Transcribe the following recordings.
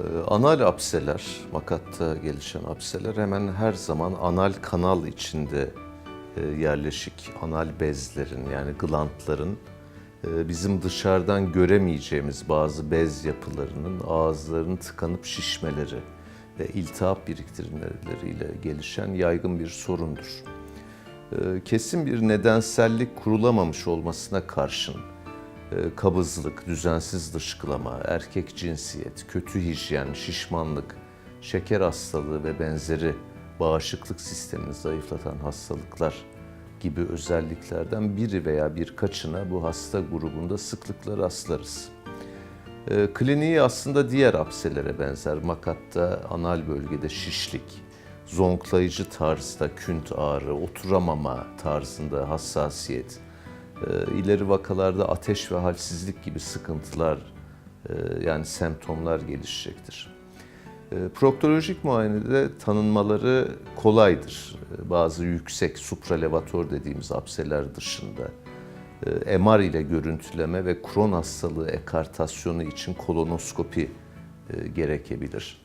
Ee, Anal apseler, makatta gelişen apseler hemen her zaman anal kanal içinde e, yerleşik anal bezlerin yani glandların e, bizim dışarıdan göremeyeceğimiz bazı bez yapılarının ağızlarının tıkanıp şişmeleri ve iltihap biriktirmeleriyle gelişen yaygın bir sorundur. E, Kesin bir nedensellik kurulamamış olmasına karşın kabızlık, düzensiz dışkılama, erkek cinsiyet, kötü hijyen, şişmanlık, şeker hastalığı ve benzeri bağışıklık sistemini zayıflatan hastalıklar gibi özelliklerden biri veya birkaçına bu hasta grubunda sıklıkla rastlarız. E, Kliniği aslında diğer apselere benzer. Makatta anal bölgede şişlik, zonklayıcı tarzda künt ağrı, oturamama tarzında hassasiyet, ileri vakalarda ateş ve halsizlik gibi sıkıntılar e, yani semptomlar gelişecektir. E, Proktolojik muayenede tanınmaları kolaydır. E, Bazı yüksek supralevator dediğimiz apseler dışında e, MR ile görüntüleme ve kron hastalığı ekartasyonu için kolonoskopi e, gerekebilir.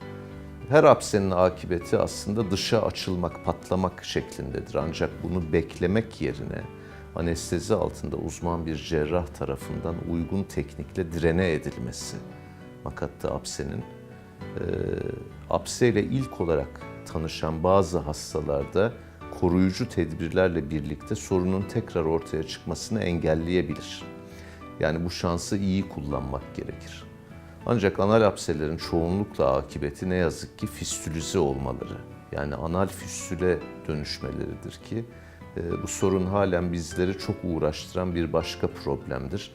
Her apsenin akıbeti aslında dışa açılmak, patlamak şeklindedir. Ancak bunu beklemek yerine anestezi altında uzman bir cerrah tarafından uygun teknikle direne edilmesi makatta apsenin e, apseyle ilk olarak tanışan bazı hastalarda koruyucu tedbirlerle birlikte sorunun tekrar ortaya çıkmasını engelleyebilir. Yani bu şansı iyi kullanmak gerekir. Ancak anal apselerin çoğunlukla akıbeti ne yazık ki fistülize olmaları. Yani anal fistüle dönüşmeleridir ki bu sorun halen bizleri çok uğraştıran bir başka problemdir.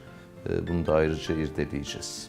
E, Bunu da ayrıca irdeleyeceğiz.